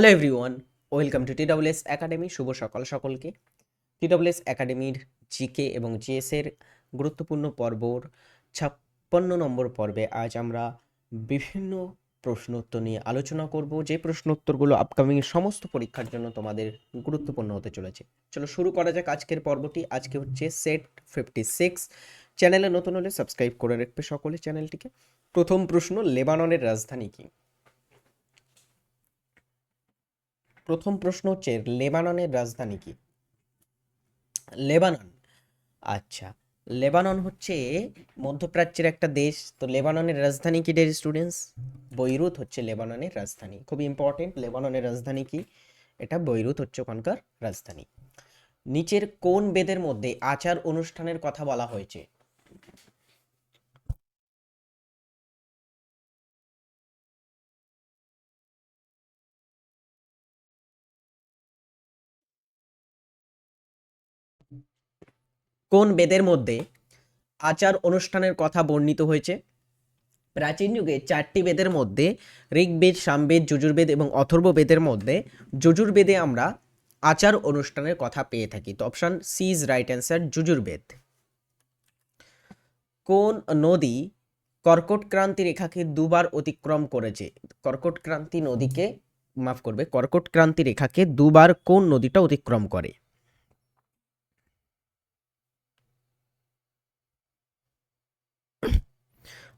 Hello everyone welcome to TWS academy শুভ সকাল সকলকে। TWS একাডেমির জিকে এবং জিএস এর গুরুত্বপূর্ণ পর্বর ছাপ্পান্ন নম্বর পর্বে আজ আমরা বিভিন্ন প্রশ্নোত্তর নিয়ে আলোচনা করব। যে প্রশ্নোত্তরগুলো আপকামিং সমস্ত পরীক্ষার জন্য তোমাদের গুরুত্বপূর্ণ হতে চলেছে। চলো শুরু করা যাক আজকের পর্বটি। আজকে হচ্ছে সেট ফিফটি সিক্স চ্যানেলে নতুন হলে সাবস্ক্রাইব করে রাখবে সকলে চ্যানেলটিকে। প্রথম প্রশ্ন, লেবাননের রাজধানী কি? প্রথম প্রশ্ন হচ্ছে, লেবাননের রাজধানী কি? লেবানন। আচ্ছা লেবানন হচ্ছে মধ্যপ্রাচ্যের একটা দেশ, তো লেবাননের রাজধানী কি ডের স্টুডেন্টস বৈরুত হচ্ছে লেবাননের রাজধানী। খুব ইম্পর্টেন্ট লেবাননের রাজধানী কি? এটা বৈরুত হচ্ছে ওখানকার রাজধানী। নিচের কোন বেদের মধ্যে আচার অনুষ্ঠানের কথা বলা হয়েছে? কোন বেদের মধ্যে আচার অনুষ্ঠানের কথা বর্ণিত হয়েছে? প্রাচীন যুগে চারটি বেদের মধ্যে ঋগ্বেদ, সামবেদ, যজুর্বেদ এবং অথর্ব বেদের মধ্যে যজুর্বেদে আমরা আচার অনুষ্ঠানের কথা পেয়ে থাকি। তো option C is right answer Yajurveda. কোন নদী কর্কট ক্রান্তি রেখাকে দুবার অতিক্রম করেছে? কর্কট ক্রান্তি নদীকে, মাফ করবে, কর্কট ক্রান্তি রেখাকে দুবার কোন নদীটা অতিক্রম করে?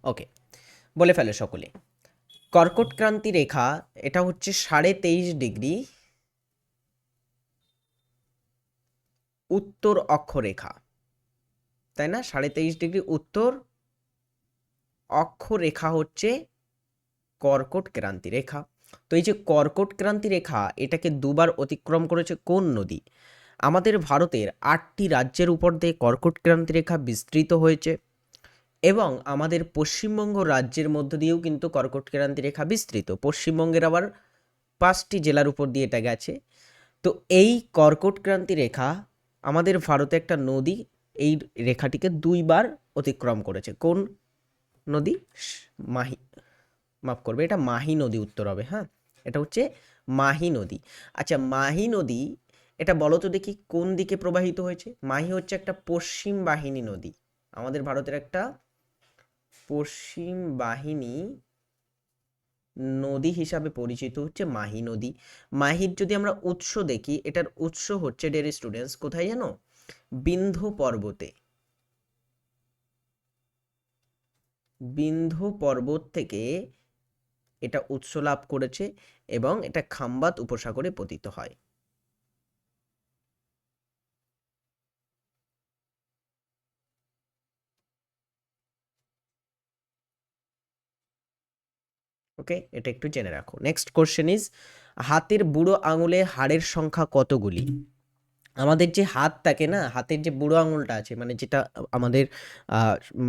ওকে বলে ফেলো সকলে। কর্কট ক্রান্তি রেখা, এটা হচ্ছে সাড়ে তেইশ ডিগ্রি। উত্তর অক্ষরেখা। তাই না? সাড়ে তেইশ ডিগ্রি উত্তর অক্ষরেখা হচ্ছে কর্কট ক্রান্তি রেখা। তো এই যে কর্কট ক্রান্তি রেখা, এটাকে দুবার অতিক্রম করেছে কোন নদী? আমাদের ভারতের আটটি রাজ্যের উপর দিয়ে কর্কট ক্রান্তি রেখা বিস্তৃত হয়েছে। এবং আমাদের পশ্চিমবঙ্গ রাজ্যের মধ্য দিয়েও কিন্তু কর্কট ক্রান্তি রেখা বিস্তৃত। পশ্চিমবঙ্গের আবার পাঁচটি জেলার উপর দিয়ে এটা গেছে। তো এই কর্কট ক্রান্তি রেখা আমাদের ভারতে একটা নদী, এই রেখাটিকে দুইবার অতিক্রম করেছে। কোন নদী? মাহি, মাফ করবে, এটা মাহি নদী উত্তর হবে হ্যাঁ? এটা হচ্ছে মাহি নদী। আচ্ছা মাহি নদী, এটা বলো তো দেখি কোন দিকে প্রবাহিত হয়েছে? মাহি হচ্ছে একটা পশ্চিম বাহিনী নদী। আমাদের ভারতের একটা পশ্চিম বাহিনী নদী হিসাবে পরিচিত হচ্ছে মাহি নদী। মাহির যদি আমরা উৎস দেখি, এটার উৎস হচ্ছে ডের স্টুডেন্টস কোথায় জানো? বিন্ধু পর্বতে। বিন্ধু পর্বত থেকে এটা উৎস লাভ করেছে এবং এটা খাম্বাত উপসাগরে পতিত হয়। ওকে এটা একটু জেনে রাখো। নেক্সট কোশ্চেন ইজ হাতের বুড়ো আঙুলে হাড়ের সংখ্যা কতগুলি? আমাদের যে হাত থাকে না, হাতের যে বুড়ো আঙুলটা আছে মানে যেটা আমাদের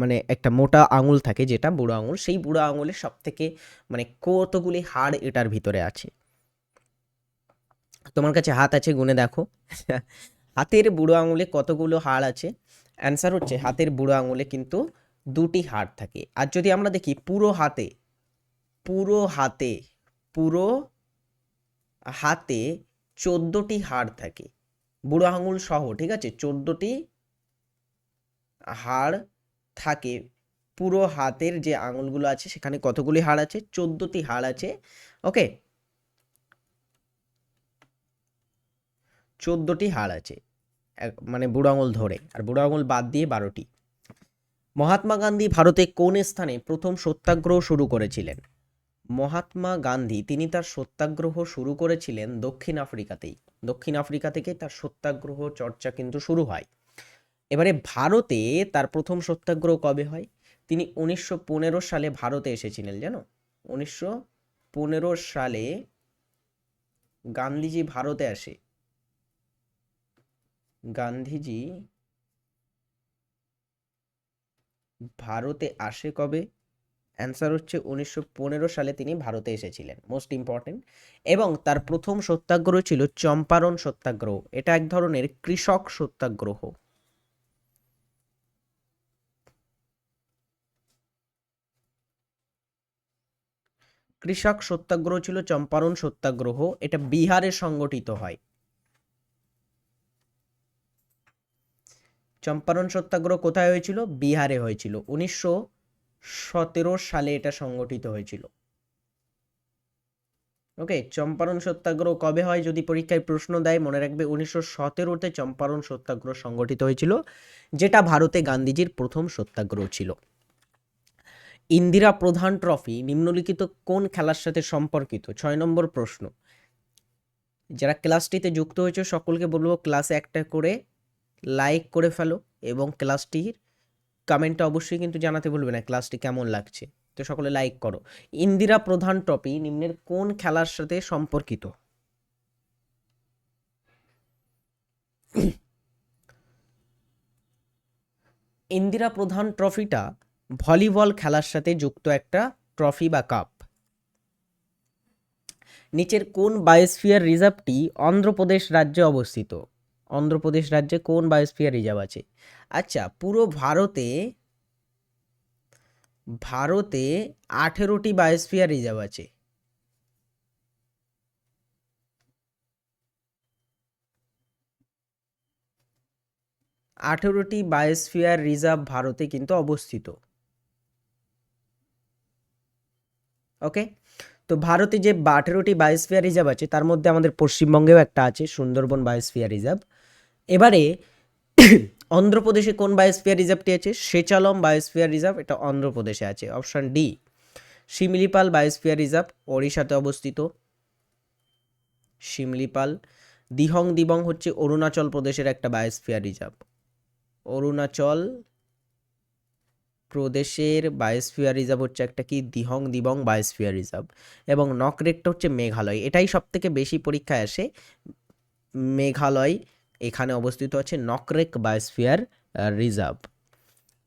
মানে একটা মোটা আঙুল থাকে, যেটা বুড়ো আঙুল, সেই বুড়ো আঙুলের সব থেকে মানে কতগুলি হাড় এটার ভিতরে আছে? তোমার কাছে হাত আছে, গুনে দেখো। হাতের বুড়ো আঙুলে কতগুলো হাড় আছে? অ্যান্সার হচ্ছে, হাতের বুড়ো আঙুলে কিন্তু দুটি হাড় থাকে। আর যদি আমরা দেখি, পুরো হাতে পুরো হাতে পুরো হাতে চোদ্দোটি হাড় থাকে। বুড়ো আঙুল সহ, ঠিক আছে? চোদ্দোটি হাড় থাকে। পুরো হাতের যে আঙুলগুলো আছে, সেখানে কতগুলি হাড় আছে? চোদ্দোটি হাড় আছে। ওকে? চোদ্দোটি হাড় আছে মানে বুড়ো আঙুল ধরে। আর বুড়ো আঙুল বাদ দিয়ে বারোটি। মহাত্মা গান্ধী ভারতে কোন স্থানে প্রথম সত্যাগ্রহ শুরু করেছিলেন? মহাত্মা গান্ধী, তিনি তার সত্যাগ্রহ শুরু করেছিলেন দক্ষিণ আফ্রিকাতেই। দক্ষিণ আফ্রিকা থেকে তার সত্যাগ্রহ চর্চা কিন্তু শুরু হয়। এবারে ভারতে তার প্রথম সত্যাগ্রহ কবে হয়? তিনি উনিশশো পনেরো সালে ভারতে এসেছিলেন, জানো? উনিশশো পনেরো সালে গান্ধীজি ভারতে আসে। গান্ধীজি ভারতে আসে কবে? অ্যান্সার হচ্ছে উনিশশো পনেরো সালে তিনি ভারতে এসেছিলেন মোস্ট ইম্পর্টেন্ট এবং তার প্রথম সত্যাগ্রহ ছিল চম্পারণ সত্যাগ্রহ, এটা এক ধরনের কৃষক সত্যাগ্রহ। কৃষক সত্যাগ্রহ ছিল চম্পারণ সত্যাগ্রহ, এটা বিহারে সংগঠিত হয়। চম্পারণ সত্যাগ্রহ কোথায় হয়েছিল? বিহারে হয়েছিল। উনিশশো সতেরো সালে এটা সংগঠিত হয়েছিল। ওকে চম্পারণ সত্যাগ্রহ কবে হয় যদি পরীক্ষায় প্রশ্ন দেয়, মনে রাখবে উনিশশো সতেরোতে চম্পারণ সত্যাগ্রহ সংগঠিত হয়েছিল, যেটা ভারতে গান্ধীজির প্রথম সত্যাগ্রহ ছিল। ইন্দিরা প্রধান ট্রফি নিম্নলিখিত কোন খেলার সাথে সম্পর্কিত? ছয় নম্বর প্রশ্ন। যারা ক্লাসটিতে যুক্ত হয়েছে, সকলকে বলব ক্লাসে একটা করে লাইক করে ফেলো এবং ক্লাসটির কমেন্টটা অবশ্যই কিন্তু জানাতে ভুলবে না, ক্লাসটি কেমন লাগছে? তো সকলে লাইক করো। ইন্দিরা প্রধান ট্রফি নিম্নের কোন খেলার সাথে সম্পর্কিত? ইন্দিরা প্রধান ট্রফিটা ভলিবল খেলার সাথে যুক্ত একটা ট্রফি বা কাপ নিচের কোন বায়োস্ফিয়ার রিজার্ভটি অন্ধ্রপ্রদেশ রাজ্যে অবস্থিত? অন্ধ্রপ্রদেশ রাজ্যে কোন বায়োস্ফিয়ার রিজার্ভ আছে? আচ্ছা পুরো ভারতে ভারতে আঠেরোটি বায়োস্ফিয়ার রিজার্ভ আছে। আঠেরোটি বায়োস্ফিয়ার রিজার্ভ ভারতে কিন্তু অবস্থিত। ওকে? তো ভারতে যে আঠেরোটি বায়োস্ফিয়ার রিজার্ভ আছে, তার মধ্যে আমাদের পশ্চিমবঙ্গেও একটা আছে, সুন্দরবন বায়োস্ফিয়ার রিজার্ভ এবারে অন্ধ্রপ্রদেশে কোন বায়োস্ফিয়ার রিজার্ভটি আছে? সেচালম বায়োস্ফিয়ার রিজার্ভ এটা অন্ধ্রপ্রদেশে আছে। Option D Simlipal biosphere reserve ওড়িশাতে অবস্থিত। শিমলিপাল, দিহং দিবং হচ্ছে অরুণাচল প্রদেশের একটা বায়োস্ফিয়ার রিজার্ভ অরুণাচল প্রদেশের বায়োস্ফিয়ার রিজার্ভ হচ্ছে একটা কি? দিহং দিবং বায়োস্ফিয়ার রিজার্ভ এবং নকরেকটা হচ্ছে মেঘালয়। এটাই সব থেকে বেশি পরীক্ষায় আসে। মেঘালয় এখানে অবস্থিত আছে Nokrek biosphere reserve.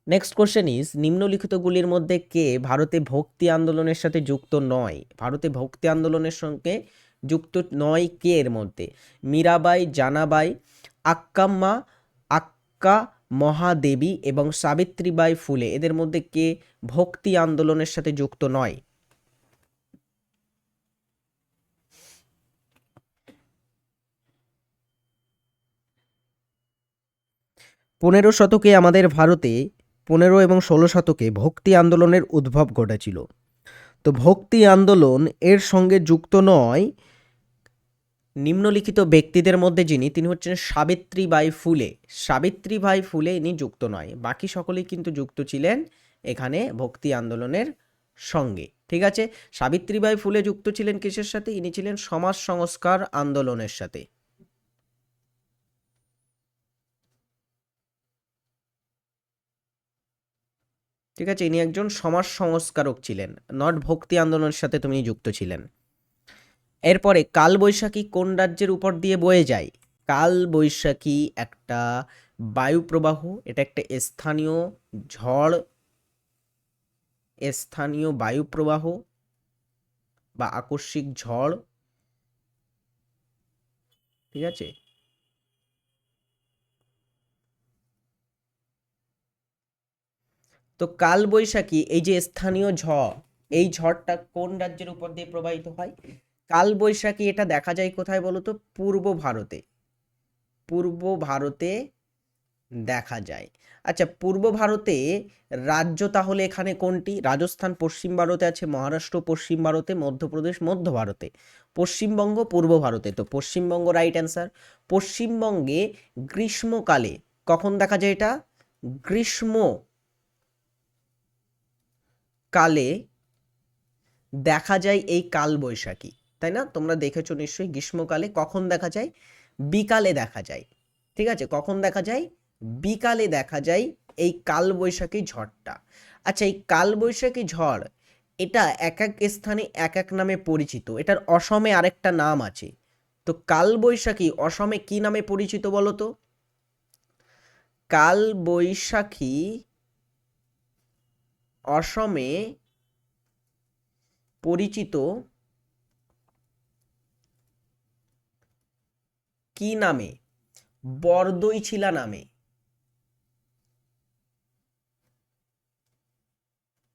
Next question is নিম্নলিখিতগুলির মধ্যে কে ভারতে ভক্তি আন্দোলনের সাথে যুক্ত নয়? ভারতে ভক্তি আন্দোলনের সঙ্গে যুক্ত নয় কে এর মধ্যে? মীরাবাই, জানাবাই, আক্কাম্মা, আক্কা, মহাদেবী এবং সাবিত্রীবাই ফুলে। এদের মধ্যে কে ভক্তি আন্দোলনের সাথে যুক্ত নয়? পনেরো শতকে আমাদের ভারতে পনেরো এবং ষোলো শতকে ভক্তি আন্দোলনের উদ্ভব ঘটেছিল। তো ভক্তি আন্দোলন এর সঙ্গে যুক্ত নয় নিম্নলিখিত ব্যক্তিদের মধ্যে যিনি, তিনি হচ্ছেন সাবিত্রীবাই ফুলে। সাবিত্রীবাই ফুলে ইনি যুক্ত নয়, বাকি সকলেই কিন্তু যুক্ত ছিলেন এখানে ভক্তি আন্দোলনের সঙ্গে। ঠিক আছে? সাবিত্রীবাই ফুলে যুক্ত ছিলেন কিসের সাথে? ইনি ছিলেন সমাজ সংস্কার আন্দোলনের সাথে। ঠিক আছে, ইনি একজন সমাজ সংস্কারক ছিলেন নট ভক্তি আন্দোলনের সাথে তুমি যুক্ত ছিলেন। এরপরে কাল বৈশাখী কোন রাজ্যের উপর দিয়ে বয়ে যায়? কাল বৈশাখী একটা বায়ুপ্রবাহ, এটা একটা স্থানীয় ঝড়, স্থানীয় বায়ুপ্রবাহ বা আকস্মিক ঝড়, ঠিক আছে? তো কাল বৈশাখী এই যে স্থানীয় ঝড়, এই ঝড়টা কোন রাজ্যের উপর দিয়ে প্রবাহিত হয়? কাল বৈশাখী এটা দেখা যায় কোথায় বলো তো? পূর্ব ভারতে। পূর্ব ভারতে দেখা যায়। আচ্ছা পূর্ব ভারতে রাজ্য তাহলে এখানে কোনটি? রাজস্থান, পশ্চিম ভারতে আছে, মহারাষ্ট্র, পশ্চিম ভারতে, মধ্যপ্রদেশ, মধ্য ভারতে। পশ্চিমবঙ্গ, পূর্ব ভারতে। তো পশ্চিমবঙ্গ রাইট অ্যান্সার পশ্চিমবঙ্গে গ্রীষ্মকালে কখন দেখা যায় এটা? গ্রীষ্ম কালে দেখা যায় এই কাল বৈশাখী তাই না? তোমরা দেখেছ নিশ্চয়ই গ্রীষ্মকালে কখন দেখা যায়? বিকালে দেখা যায়। ঠিক আছে? কখন দেখা যায়? বিকালে দেখা যায় এই কালবৈশাখী ঝড়টা। আচ্ছা এই কালবৈশাখী ঝড়, এটা এক এক স্থানে এক এক নামে পরিচিত। এটার অসমে আরেকটা নাম আছে। তো কালবৈশাখী অসমে কি নামে পরিচিত বলো তো? কালবৈশাখী অসমে পরিচিত কি নামে? বরদইছিলা নামে।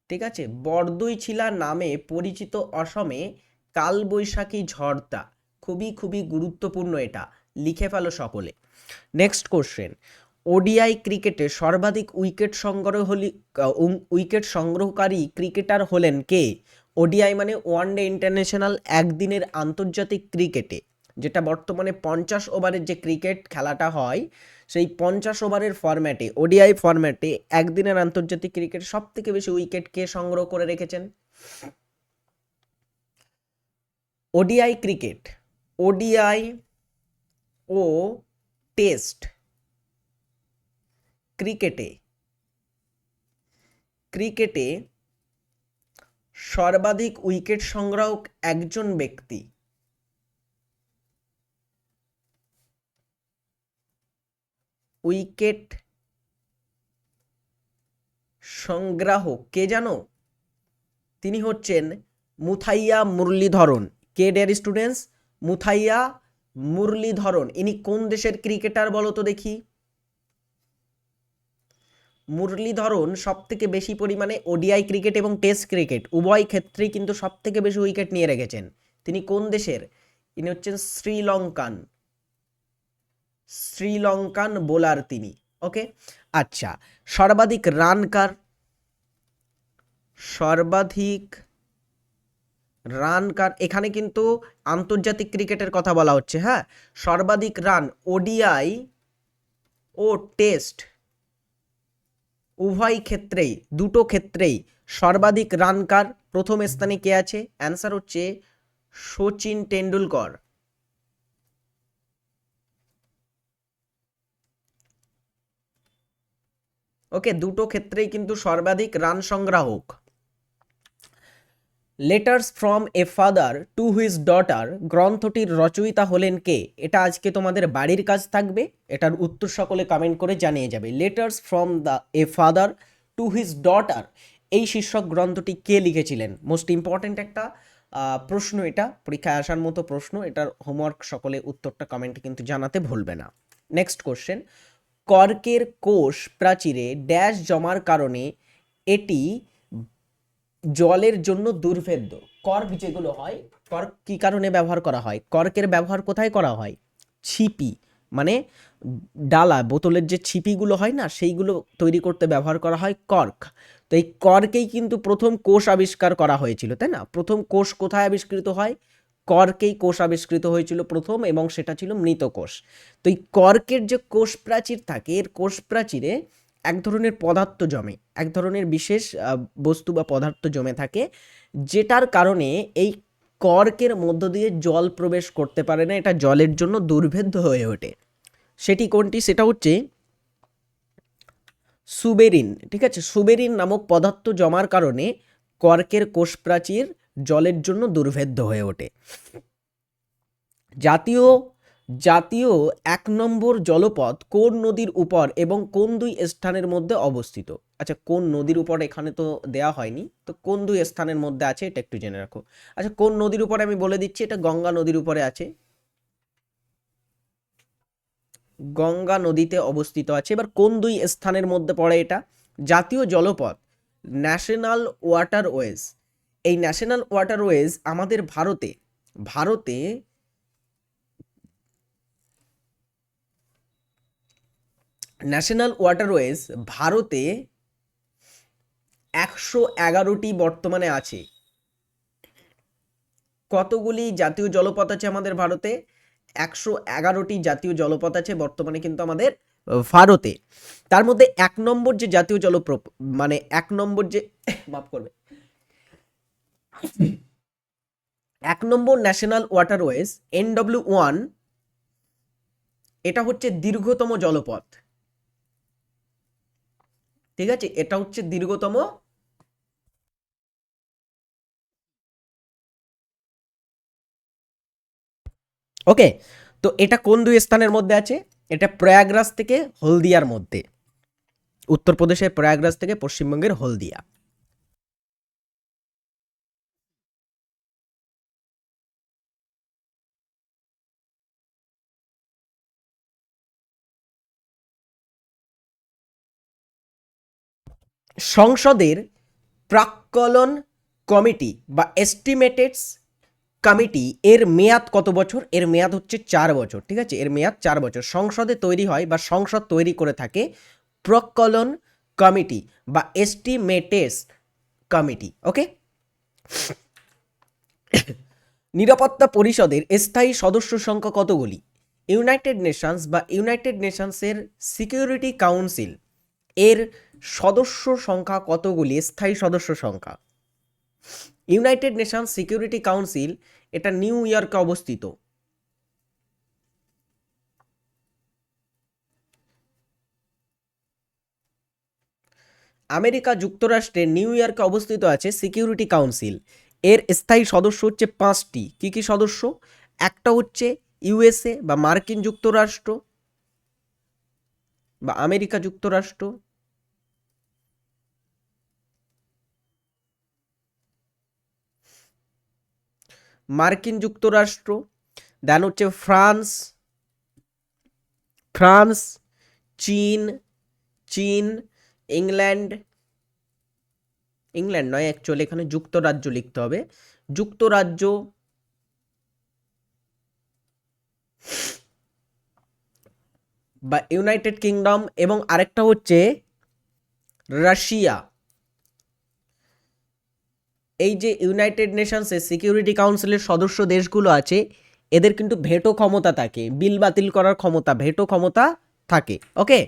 ঠিক আছে? বরদই ছিলা নামে পরিচিত অসমে কালবৈশাখী ঝড়টা। খুবই খুবই গুরুত্বপূর্ণ এটা। লিখে ফেলো সকলে। নেক্সট কোশ্চেন ওডিআই ক্রিকেটে সর্বাধিক উইকেট সংগ্রহ হলি উইকেট সংগ্রহকারী ক্রিকেটার হলেন কে? ওডিআই মানে ওয়ান ডে ইন্টারন্যাশনাল একদিনের আন্তর্জাতিক ক্রিকেটে, যেটা বর্তমানে পঞ্চাশ ওভারের যে ক্রিকেট খেলাটা হয়, সেই পঞ্চাশ ওভারের ফরম্যাটে, ওডিআই ফরম্যাটে একদিনের আন্তর্জাতিক ক্রিকেট সব থেকে বেশি উইকেট কে সংগ্রহ করে রেখেছেন? ওডিআই ক্রিকেট, ওডিআই ও টেস্ট ক্রিকেটে ক্রিকেটে সর্বাধিক উইকেট সংগ্রাহক একজন ব্যক্তি। উইকেট সংগ্রাহক কে জানো? তিনি হচ্ছেন মুথাইয়া মুরলীধরন। কে ডেয়ার স্টুডেন্টস? মুথাইয়া মুরলীধরন। ইনি কোন দেশের ক্রিকেটার বলো তো দেখি। মুরলীধরন সব থেকে বেশি পরিমাণে ওডিআই ক্রিকেট এবং টেস্ট ক্রিকেট। উভয় ক্ষেত্রেই কিন্তু সব থেকে বেশি উইকেট নিয়ে রেখেছেন। তিনি কোন দেশের? ইনি হচ্ছেন শ্রীলঙ্কান। শ্রীলঙ্কান বোলার তিনি, ওকে? আচ্ছা সর্বাধিক রান কার? সর্বাধিক রান কার? এখানে কিন্তু আন্তর্জাতিক ক্রিকেটের কথা বলা হচ্ছে হ্যাঁ? সর্বাধিক রান ওডিআই ও টেস্ট উভয় ক্ষেত্রেই, দুটো ক্ষেত্রেই সর্বাধিক রানকার প্রথম স্থানে কে আছে? অ্যান্সার হচ্ছে সচিন টেন্ডুলকর ওকে দুটো ক্ষেত্রেই কিন্তু সর্বাধিক run সংগ্রাহক। Letters from a father to whose daughter গ্রন্থটির রচয়িতা হলেন কে? এটা আজকে তোমাদের বাড়ির কাজ থাকবে। এটার উত্তর সকলে কমেন্ট করে জানিয়ে যাবে। Letters from the a father to whose daughter এই শীর্ষক গ্রন্থটি কে লিখেছিলেন? মোস্ট ইম্পর্ট্যান্ট একটা প্রশ্ন এটা। পরীক্ষায় আসার মতো প্রশ্ন। এটার হোমওয়ার্ক সকলে উত্তরটা কমেন্টে কিন্তু জানাতে ভুলবে না। নেক্সট কোশ্চেন কর্কের কোষ প্রাচীরে ড্যাশ জমার কারণে এটি জলের জন্য দুর্ভেদ্য। কর্ক যেগুলো হয়, কর্ক কি কারণে ব্যবহার করা হয়? কর্কের ব্যবহার কোথায় করা হয়? ছিপি মানে ডালা, বোতলের যে ছিপিগুলো হয় না, সেইগুলো তৈরি করতে ব্যবহার করা হয় কর্ক। তো এই কর্কেই কিন্তু প্রথম কোষ আবিষ্কার করা হয়েছিল, তাই না? প্রথম কোষ কোথায় আবিষ্কৃত হয়? কর্কেই কোষ আবিষ্কৃত হয়েছিল প্রথম এবং সেটা ছিল মৃত কোষ। তো এই কর্কের যে কোষ প্রাচীর থাকে, এর কোষ প্রাচীরে এক ধরনের পদার্থ জমে, এক ধরনের বিশেষ বস্তু বা পদার্থ জমে থাকে, যেটার কারণে এই কর্কের মধ্য দিয়ে জল প্রবেশ করতে পারে না, এটা জলের জন্য দুর্ভেদ্য হয়ে ওঠে। সেটি কোনটি? সেটা হচ্ছে সুবেরিন, ঠিক আছে? সুবেরিন নামক পদার্থ জমার কারণে কর্কের কোষ প্রাচীর জলের জন্য দুর্ভেদ্য হয়ে ওঠে। জাতীয় জাতীয় এক নম্বর জলপথ কোন নদীর উপর এবং কোন দুই স্থানের মধ্যে অবস্থিত? আচ্ছা কোন নদীর উপর এখানে তো দেয়া হয়নি, তো কোন দুই স্থানের মধ্যে আছে এটা একটু জেনে রাখো। আচ্ছা কোন নদীর উপরে আমি বলে দিচ্ছি, এটা গঙ্গা নদীর উপরে আছে। গঙ্গা নদীতে অবস্থিত আছে, এবার কোন দুই স্থানের মধ্যে পড়ে এটা? জাতীয় জলপথ ন্যাশনাল ওয়াটারওয়েজ এই ন্যাশনাল ওয়াটারওয়েজ আমাদের ভারতে ভারতে ন্যাশনাল ওয়াটারওয়েজ ভারতে একশো এগারোটি বর্তমানে আছে। কতগুলি জাতীয় জলপথ আছে আমাদের ভারতে? একশো এগারোটি জাতীয় জলপথ আছে বর্তমানে কিন্তু আমাদের ভারতে। তার মধ্যে এক নম্বর যে জাতীয় জলপ্রপ মানে এক নম্বর যে মাফ করবে। এক নম্বর ন্যাশনাল ওয়াটারওয়েজ এনডব্লিউ ওয়ান, এটা হচ্ছে দীর্ঘতম জলপথ। ঠিক আছে? এটা হচ্ছে দীর্ঘতম ওকে, তো এটা কোন দুই স্থানের মধ্যে আছে? এটা প্রয়াগরাজ থেকে হলদিয়ার মধ্যে। উত্তরপ্রদেশের প্রয়াগরাজ থেকে পশ্চিমবঙ্গের হলদিয়া। সংসদের প্রাক প্রকলন কমিটি বা এস্টিমেটেডস কমিটি, এর মেয়াদ কত বছর? এর মেয়াদ হচ্ছে চার বছর, ঠিক আছে? এর মেয়াদ চার বছর। সংসদে তৈরি হয় বা সংসদ তৈরি করে থাকে প্রকলন কমিটি বা এস্টিমেটেস কমিটি ওকে নিরাপত্তা পরিষদের স্থায়ী সদস্য সংখ্যা কতগুলি? ইউনাইটেড নেশনস বা ইউনাইটেড নেশনসের সিকিউরিটি কাউন্সিল, এর সদস্য সংখ্যা কতগুলি? স্থায়ী সদস্য সংখ্যা। ইউনাইটেড নেশনস সিকিউরিটি কাউন্সিল এটা নিউ ইয়র্কে অবস্থিত। আমেরিকা যুক্তরাষ্ট্রের নিউ ইয়র্কে অবস্থিত আছে সিকিউরিটি কাউন্সিল। এর স্থায়ী সদস্য হচ্ছে পাঁচটি। কি কি সদস্য? একটা হচ্ছে ইউএসএ বা মার্কিন যুক্তরাষ্ট্র বা আমেরিকা যুক্তরাষ্ট্র। মার্কিন যুক্তরাষ্ট্র দেন হচ্ছে ফ্রান্স ফ্রান্স, চীন চীন, ইংল্যান্ড ইংল্যান্ড নয় অ্যাকচুয়ালি এখানে যুক্তরাজ্য লিখতে হবে। যুক্তরাজ্য, বা ইউনাইটেড কিংডম, এবং আরেকটা হচ্ছে রাশিয়া। এই যে ইউনাইটেড নেশনসের সিকিউরিটি কাউন্সিলের সদস্য দেশগুলো আছে, এদের কিন্তু ভেটো ক্ষমতা থাকে, বিল বাতিল করার ক্ষমতা, ভেটো ক্ষমতা থাকে ওকে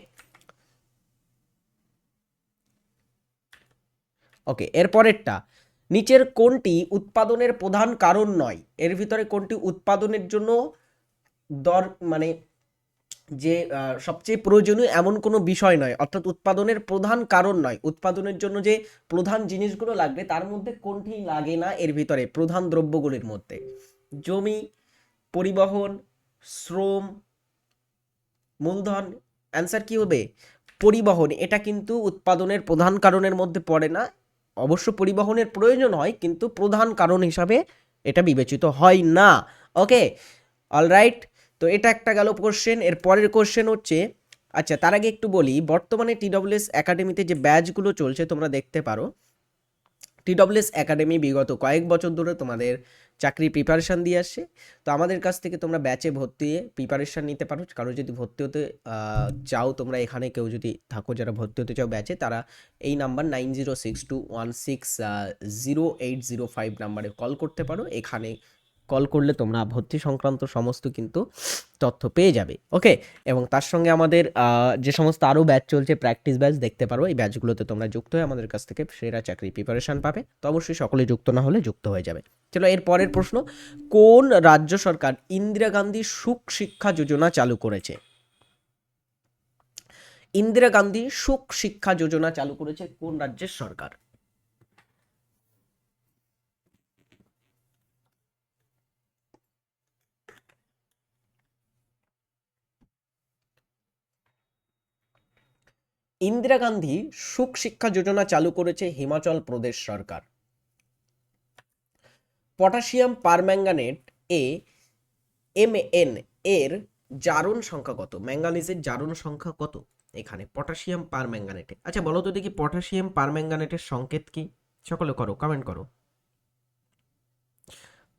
ওকে এরপরেরটা, নিচের কোনটি উৎপাদনের প্রধান কারণ নয়? এর ভিতরে কোনটি উৎপাদনের জন্য দর মানে যে সবচেয়ে প্রয়োজনীয় এমন কোনো বিষয় নয়, অর্থাৎ উৎপাদনের প্রধান কারণ নয়, উৎপাদনের জন্য যে প্রধান জিনিসগুলো লাগবে তার মধ্যে কোনটি লাগে না এর ভিতরে, প্রধান দ্রব্যগুলির মধ্যে। জমি, পরিবহন, শ্রম, মূলধন অ্যান্সার কি হবে? পরিবহন, এটা কিন্তু উৎপাদনের প্রধান কারণের মধ্যে পড়ে না। অবশ্য পরিবহনের প্রয়োজন হয়, কিন্তু প্রধান কারণ হিসাবে এটা বিবেচিত হয় না। ওকে অলরাইট তো এটা একটা গেল কোশ্চেন এর পরের কোশ্চেন হচ্ছে আচ্ছা তার আগে একটু বলি, বর্তমানে টিডব্লিউএস একাডেমিতে যে ব্যাচগুলো চলছে তোমরা দেখতে পারো টিডব্লিউএস একাডেমি বিগত কয়েক বছর ধরে তোমাদের চাকরি প্রিপারেশান দিয়ে আসছে, তো আমাদের কাছ থেকে তোমরা ব্যাচে ভর্তি প্রিপারেশান নিতে পারো, কারও যদি ভর্তি হতে চাও তোমরা এখানে কেউ যদি থাকো যারা ভর্তি হতে চাও ব্যাচে, তারা এই number nine zero six two one six zero eight zero five নাম্বারে কল করতে পারো, এখানে কল করলে তোমরা ভর্তি সংক্রান্ত সমস্ত কিন্তু তথ্য পেয়ে যাবে। ওকে এবং তার সঙ্গে আমাদের যে সমস্ত আরও ব্যাচ চলছে প্র্যাকটিস ব্যাচ দেখতে পারো। এই ব্যাচগুলোতে তোমরা যুক্ত হয়ে আমাদের কাছ থেকে সেরা চাকরি প্রিপারেশান পাবে। তো অবশ্যই সকলে যুক্ত না হলে যুক্ত হয়ে যাবে। চলো, এর পরের প্রশ্ন, কোন রাজ্য সরকার ইন্দিরা গান্ধী সুখ শিক্ষা যোজনা চালু করেছে? ইন্দিরা গান্ধী সুখ শিক্ষা যোজনা চালু করেছে কোন রাজ্যের সরকার? ইন্দিরা গান্ধী সুখ শিক্ষা যোজনা চালু করেছে হিমাচল প্রদেশ সরকার। Potassium permanganate A M N এর জারণ সংখ্যা কত? ম্যাঙ্গানিজের জারণ সংখ্যা কত এখানে? পটাশিয়াম পারম্যাঙ্গানেটে আচ্ছা বলো তো দেখি পটাশিয়াম পারম্যাঙ্গানেটের সংকেত কি? সকলে করো কমেন্ট করো।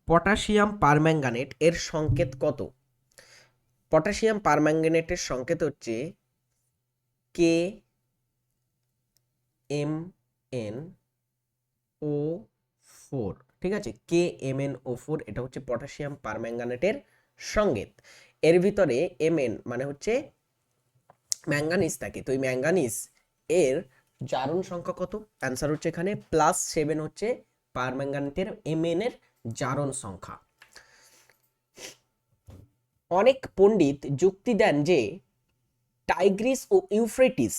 পটাশিয়াম পারম্যাঙ্গানেট এর সংকেত কত? পটাশিয়াম পারম্যাঙ্গানেটের সংকেত হচ্ছে K M N O four ঠিক আছে? K M N O four এটা হচ্ছে পটাশিয়াম পারম্যাঙ্গানেটের সংকেত এর ভিতরে এম এন মানে হচ্ছে ম্যাঙ্গানিজ থাকে। তো এই ম্যাঙ্গানিজ এর জারণ সংখ্যা কত? অ্যান্সার হচ্ছে এখানে প্লাস সেভেন হচ্ছে পারম্যাঙ্গানেটের এম এন এর জারণ সংখ্যা। অনেক পণ্ডিত যুক্তি দেন যে টাইগ্রিস ও ইউফ্রেটিস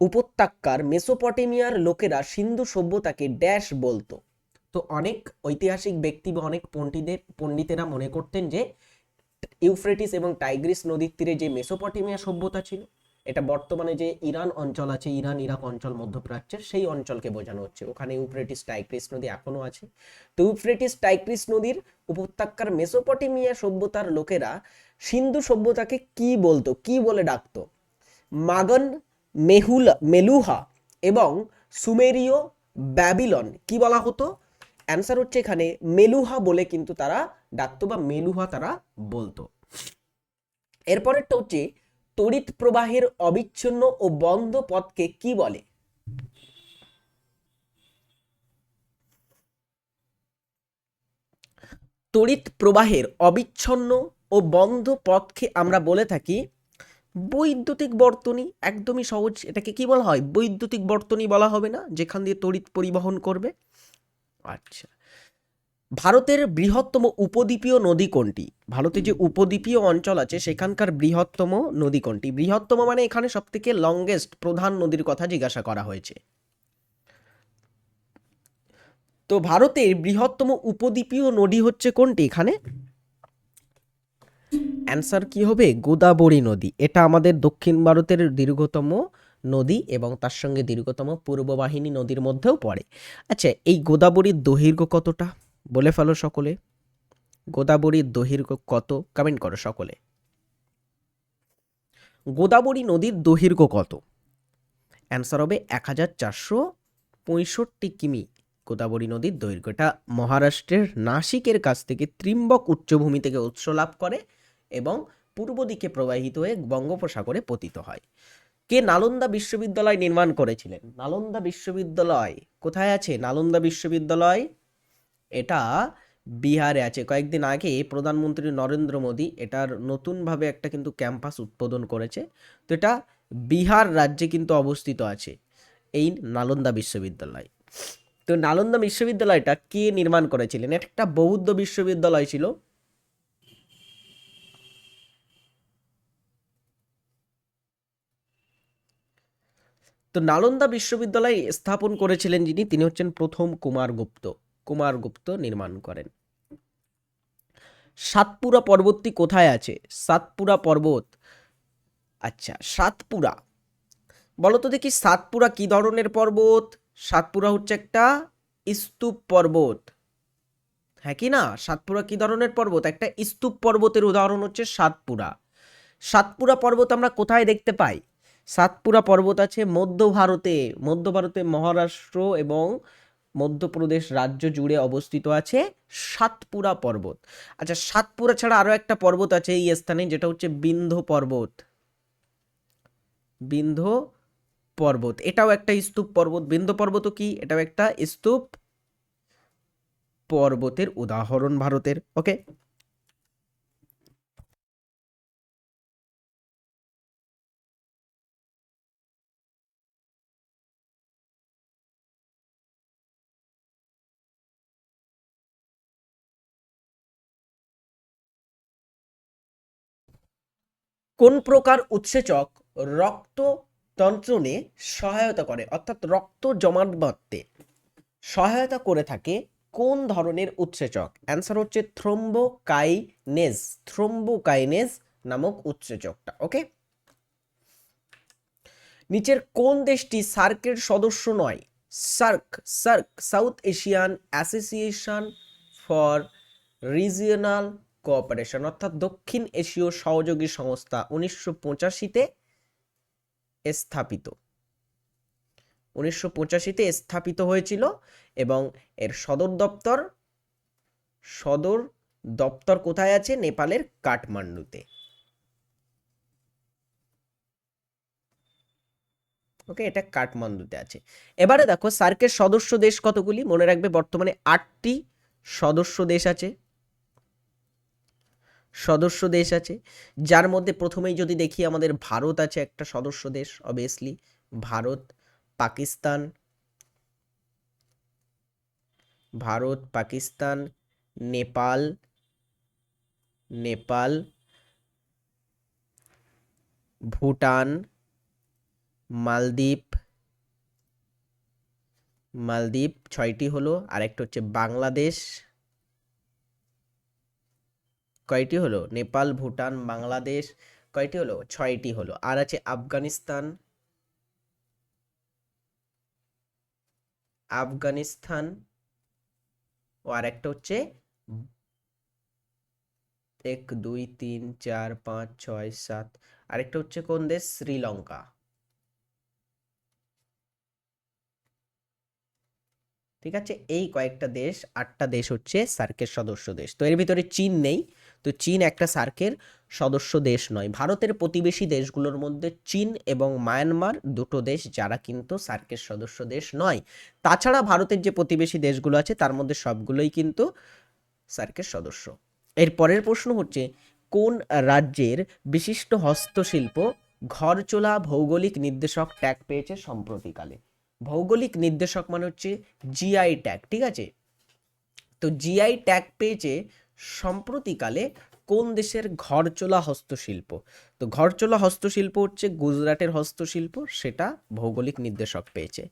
উপত্যকার মেসোপটেমিয়ার লোকেরা সিন্ধু সভ্যতাকে ড্যাশ বলতো। তো অনেক ঐতিহাসিক ব্যক্তি বা অনেক পণ্ডিতের, পণ্ডিতেরা মনে করতেন যে ইউফ্রেটিস এবং টাইগ্রিস নদীর তীরে যে মেসোপটেমিয়া সভ্যতা ছিল, এটা বর্তমানে যে ইরান অঞ্চল আছে, ইরান, ইরাক অঞ্চল, মধ্যপ্রাচ্যের সেই অঞ্চলকে বোঝানো হচ্ছে। ওখানে ইউফ্রেটিস, টাইগ্রিস নদী এখনও আছে। তো ইউফ্রেটিস, টাইগ্রিস নদীর উপত্যকার মেসোপটেমিয়া সভ্যতার লোকেরা সিন্ধু সভ্যতাকে কি বলতো, কি বলে ডাকতো? মাগন মেহুলা, মেলুহা এবং সুমেরীয় ব্যাবিলন। কি বলা হতো? অ্যান্সার হচ্ছে এখানে মেলুহা বলে কিন্তু তারা ডাকতো বা মেলুহা তারা বলতো। এরপরেরটা হচ্ছে তড়িৎ প্রবাহের অবিচ্ছিন্ন ও বন্ধ পথকে কি বলে? তড়িৎ প্রবাহের অবিচ্ছন্ন ও বন্ধ পথকে আমরা বলে থাকি বৈদ্যুতিক বর্তনী একদমই সহজ, এটাকে কি বলা হয়? বৈদ্যুতিক বর্তনী বলা হবে না? যেখান দিয়ে তড়িৎ পরিবহন করবে। আচ্ছা। ভারতের বৃহত্তম উপদ্বীপীয় নদী কোনটি? ভারতে যে উপদ্বীপীয় অঞ্চল আছে, সেখানকার বৃহত্তম নদী কোনটি? বৃহত্তম মানে এখানে সব থেকে লংগেস্ট প্রধান নদীর কথা জিজ্ঞাসা করা হয়েছে। তো ভারতের বৃহত্তম উপদ্বীপীয় নদী হচ্ছে কোনটি এখানে? অ্যান্সার কি হবে? গোদাবরী নদী। এটা আমাদের দক্ষিণ ভারতের দীর্ঘতম নদী এবং তার সঙ্গে দীর্ঘতম পূর্ববাহিনী নদীর মধ্যেও পড়ে। আচ্ছা এই গোদাবরীর দৈর্ঘ্য কতটা? বলে ফেলো সকলে। গোদাবরীর দৈর্ঘ্য কত? কমেন্ট করো সকলে। গোদাবরী নদীর দৈর্ঘ্য কত? অ্যান্সার হবে এক হাজার চারশো পঁয়ষট্টি কিমি। গোদাবরী নদীর দৈর্ঘ্য এটা মহারাষ্ট্রের নাসিকের কাছ থেকে ত্রিম্বক উচ্চভূমি থেকে উৎস লাভ করে। এবং পূর্ব দিকে প্রবাহিত হয়ে বঙ্গোপসাগরে পতিত হয়। কে নালন্দা বিশ্ববিদ্যালয় নির্মাণ করেছিলেন? নালন্দা বিশ্ববিদ্যালয় কোথায় আছে? নালন্দা বিশ্ববিদ্যালয়? এটা বিহারে আছে। কয়েকদিন আগে প্রধানমন্ত্রী নরেন্দ্র মোদী এটার নতুনভাবে একটা কিন্তু ক্যাম্পাস উদ্বোধন করেছে। তো এটা বিহার রাজ্যে কিন্তু অবস্থিত আছে এই নালন্দা বিশ্ববিদ্যালয়। তো নালন্দা বিশ্ববিদ্যালয়টা কে নির্মাণ করেছিলেন? একটা বৌদ্ধ বিশ্ববিদ্যালয় ছিল। তো নালন্দা বিশ্ববিদ্যালয় স্থাপন করেছিলেন যিনি, তিনি হচ্ছেন প্রথম কুমারগুপ্ত কুমারগুপ্ত নির্মাণ করেন। সাতপুরা পর্বতটি কোথায় আছে? সাতপুরা পর্বত। আচ্ছা সাতপুরা। বলো তো দেখি সাতপুরা কি ধরনের পর্বত? সাতপুরা হচ্ছে একটা স্তূপ পর্বত। হ্যাঁ কি না? সাতপুরা কি ধরনের পর্বত? একটা স্তূপ পর্বতের উদাহরণ হচ্ছে সাতপুরা। সাতপুরা পর্বত আমরা কোথায় দেখতে পাই? সাতপুরা পর্বত আছে মধ্য ভারতে। মধ্য ভারতে মহারাষ্ট্র এবং মধ্যপ্রদেশ রাজ্য জুড়ে অবস্থিত আছে সাতপুরা পর্বত। আচ্ছা সাতপুরা ছাড়া আরও একটা পর্বত আছে এই স্থানে, যেটা হচ্ছে বিন্ধ পর্বত। বিন্ধ পর্বত। এটাও একটা স্তূপ পর্বত। বিন্ধ পর্বত কি? এটাও একটা স্তূপ পর্বতের উদাহরণ ভারতের। ওকে কোন প্রকার উৎসেচক রক্ত তন্ত্রণে সহায়তা করে? অর্থাৎ রক্ত জমাট বাঁধতে সহায়তা করে থাকে কোন ধরনের উৎসেচক? অ্যান্সার হচ্ছে থ্রোম্বোকাইনেজ থ্রোম্বোকাইনেজ নামক উৎসেচকটা ওকে নিচের কোন দেশটি সার্কের সদস্য নয়? SAARC SAARC, South Asian Association for Regional Cooperation, অর্থাৎ দক্ষিণ এশীয় সহযোগী সংস্থা উনিশশো পঁচাশিতে স্থাপিত। উনিশশো পঁচাশিতে স্থাপিত হয়েছিল এবং এর সদর দপ্তর সদর দপ্তর কোথায় আছে? নেপালের কাঠমান্ডুতে। ওকে, এটা কাঠমান্ডুতে আছে। এবারে দেখো, সার্কের সদস্য দেশ কতগুলি? মনে রাখবে, বর্তমানে আটটি সদস্য দেশ আছে। সদস্য দেশ আছে। যার মধ্যে প্রথমেই যদি দেখি আমাদের ভারত আছে একটা সদস্য দেশ অবভিয়াসলি ভারত, পাকিস্তান। ভারত, পাকিস্তান, নেপাল নেপাল, ভুটান, মালদ্বীপ মালদ্বীপ ছয়টি হলো। আরেকটা হচ্ছে বাংলাদেশ। কয়টি হলো? নেপাল, ভুটান, বাংলাদেশ, কয়টি হলো? ছয়টি হলো। আর আছে আফগানিস্তান আফগানিস্তান, ও আরেকটা হচ্ছে এক, দুই, তিন, চার, পাঁচ, ছয়, সাত। আরেকটা হচ্ছে কোন দেশ? শ্রীলঙ্কা। ঠিক আছে? এই কয়েকটা দেশ, আটটা দেশ হচ্ছে সার্কের সদস্য দেশ। তো এর ভিতরে চীন নেই। তো চীন একটা সার্কের সদস্য দেশ নয়। ভারতের প্রতিবেশী দেশগুলোর মধ্যে চীন এবং মায়ানমার দুটো দেশ যারা কিন্তু সার্কের সদস্য দেশ নয়। তাছাড়া ভারতের যে প্রতিবেশী দেশগুলো আছে, তার মধ্যে সবগুলোই কিন্তু সার্কের সদস্য। এর পরের প্রশ্ন হচ্ছে, কোন রাজ্যের বিশিষ্ট হস্তশিল্প ঘরচোলা ভৌগোলিক নির্দেশক ট্যাগ পেয়েছে সম্প্রতিকালে? ভৌগোলিক নির্দেশক মানে হচ্ছে জিআই ট্যাগ ঠিক আছে? তো জিআই ট্যাগ পেয়েছে সম্প্রতিকালে কোন দেশের ঘরচোলা হস্তশিল্প? তো ঘরচোলা হস্তশিল্প হচ্ছে গুজরাটের হস্তশিল্প, সেটা ভৌগোলিক নির্দেশক পেয়েছে।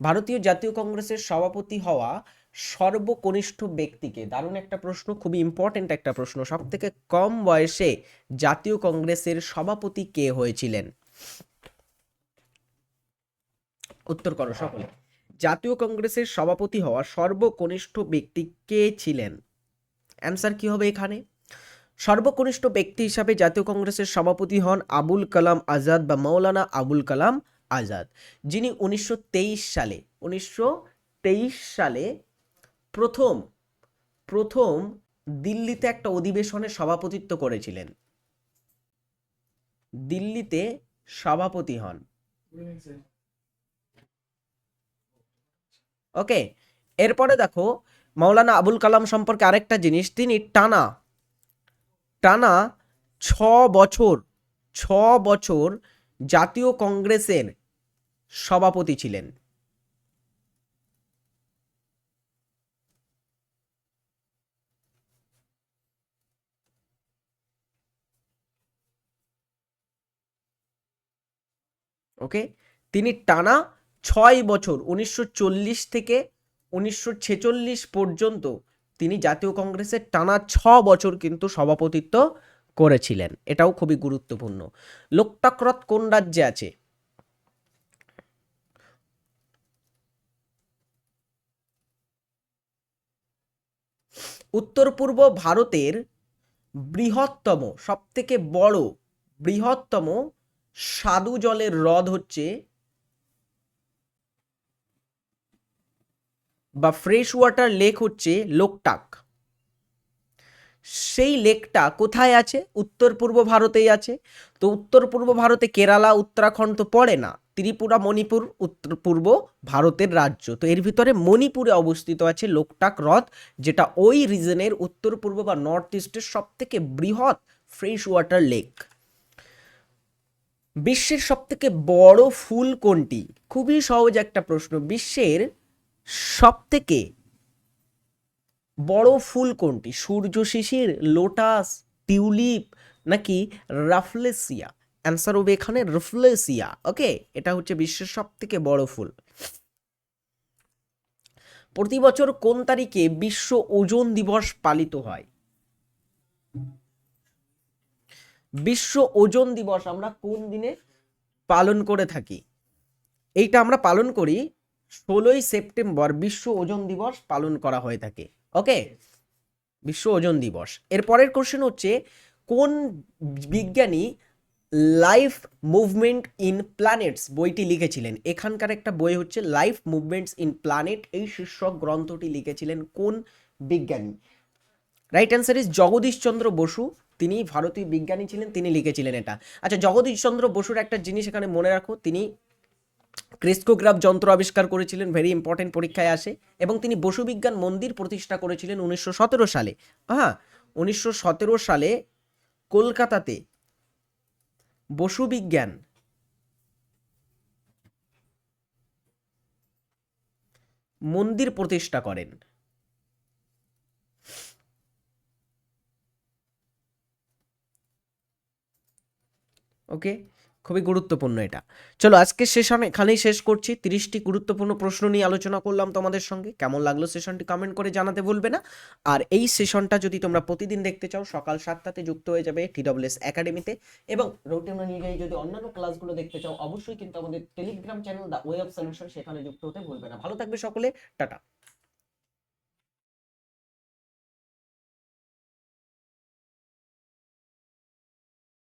ভারতীয় জাতীয় কংগ্রেসের সভাপতি হওয়া সর্বকনিষ্ঠ ব্যক্তিকে, দারুণ একটা প্রশ্ন, খুবই ইম্পর্টেন্ট একটা প্রশ্ন সব থেকে কম বয়সে জাতীয় কংগ্রেসের সভাপতি কে হয়েছিলেন? উত্তর করো সকলে। জাতীয় কংগ্রেসের সভাপতি হওয়া সর্বকনিষ্ঠ ব্যক্তি কে ছিলেন? অ্যান্সার কি হবে এখানে? সর্বকনিষ্ঠ ব্যক্তি হিসাবে জাতীয় কংগ্রেসের সভাপতি হন আবুল কালাম আজাদ বা মৌলানা আবুল কালাম আজাদ যিনি উনিশশো তেইশ সালে উনিশশো তেইশ সালে প্রথম প্রথম দিল্লিতে একটা অধিবেশনে সভাপতিত্ব করেছিলেন। দিল্লিতে সভাপতি হন। ওকে এরপরে দেখো মাওলানা আবুল কালাম সম্পর্কে আরেকটা জিনিস, তিনি টানা টানা ছ বছর ছ বছর জাতীয় কংগ্রেসের সভাপতি ছিলেন। ওকে? তিনি টানা ছয় বছর, উনিশশো চল্লিশ থেকে উনিশশো ছেচল্লিশ পর্যন্ত তিনি জাতীয় কংগ্রেসের টানা ছ বছর কিন্তু সভাপতিত্ব করেছিলেন। এটাও খুবই গুরুত্বপূর্ণ। লোকটাকরত কোন রাজ্যে আছে? উত্তর পূর্ব ভারতের বৃহত্তম, সবথেকে বড়, বৃহত্তম স্বাদু জলের হ্রদ হচ্ছে বা ফ্রেশ ওয়াটার লেক হচ্ছে লোকটাক। সেই লেকটা কোথায় আছে? উত্তর পূর্ব ভারতেই আছে। তো উত্তর পূর্ব ভারতে কেরালা, উত্তরাখণ্ড তো পড়ে না। ত্রিপুরা, মণিপুর, উত্তর পূর্ব ভারতের রাজ্য। তো এর ভিতরে মণিপুরে অবস্থিত আছে লোকটাক হ্রদ, যেটা ওই রিজনের উত্তর পূর্ব বা নর্থ ইস্টের সব থেকে বৃহৎ ফ্রেশ ওয়াটার লেক বিশ্বের সব থেকে বড় ফুল কোনটি? খুবই সহজ একটা প্রশ্ন। বিশ্বের সব থেকে বড় ফুল কোনটি? সূর্য শিশির, লোটাস, টিউলিপ নাকি রাফলেসিয়া? অ্যান্সার হবে এখানে রফলেসিয়া ওকে এটা হচ্ছে বিশ্বের সব থেকে বড় ফুল। প্রতি বছর কোন তারিখে বিশ্ব ওজন দিবস পালিত হয়? বিশ্ব ওজন দিবস আমরা কোন দিনে পালন করে থাকি? এইটা আমরা পালন করি ষোলোই সেপ্টেম্বর বিশ্ব ওজন দিবস পালন করা হয়ে থাকে ওকে বিশ্ব ওজন দিবস। এর পরের কোশ্চেন হচ্ছে, কোন বিজ্ঞানী লাইফ মুভমেন্ট ইন প্ল্যানেটস বইটি লিখেছিলেন? এখানকার একটা বই হচ্ছে, লাইফ মুভমেন্টস ইন প্ল্যানেট। এই শীর্ষক গ্রন্থটি লিখেছিলেন কোন বিজ্ঞানী? Right answer is Jagadish Chandra Basu. তিনি ভারতীয় বিজ্ঞানী ছিলেন, তিনি লিখেছিলেন এটা। আচ্ছা জগদীশচন্দ্র বসুর একটা জিনিস এখানে মনে রাখো, তিনি ক্রিস্কোগ্রাফ যন্ত্র আবিষ্কার করেছিলেন ভেরি ইম্পর্টেন্ট পরীক্ষায় আসে, এবং তিনি বসুবিজ্ঞান মন্দির প্রতিষ্ঠা করেছিলেন উনিশশো সতেরো সালে। হ্যাঁ উনিশশো সতেরো সালে কলকাতাতে বসুবিজ্ঞান মন্দির প্রতিষ্ঠা করেন। ওকে খুবই গুরুত্বপূর্ণ এটা। চলো আজকের সেশন এখানেই শেষ করছি। তিরিশটি গুরুত্বপূর্ণ প্রশ্ন নিয়ে আলোচনা করলাম তোমাদের সঙ্গে। কেমন লাগল সেশনটি কমেন্ট করে জানাতে ভুলবে না। আর এই সেশনটা যদি তোমরা প্রতিদিন দেখতে চাও, সকাল সাতটাতে যুক্ত হয়ে যাবে টিডব্লিউএস একাডেমিতে এবং রুটিন অনুযায়ী যদি অন্যান্য ক্লাসগুলো দেখতে চাও, অবশ্যই কিন্তু আমাদের Telegram channel the way of solution সেখানে যুক্ত হতে ভুলবে না। ভালো থাকবে সকলে। টাটা।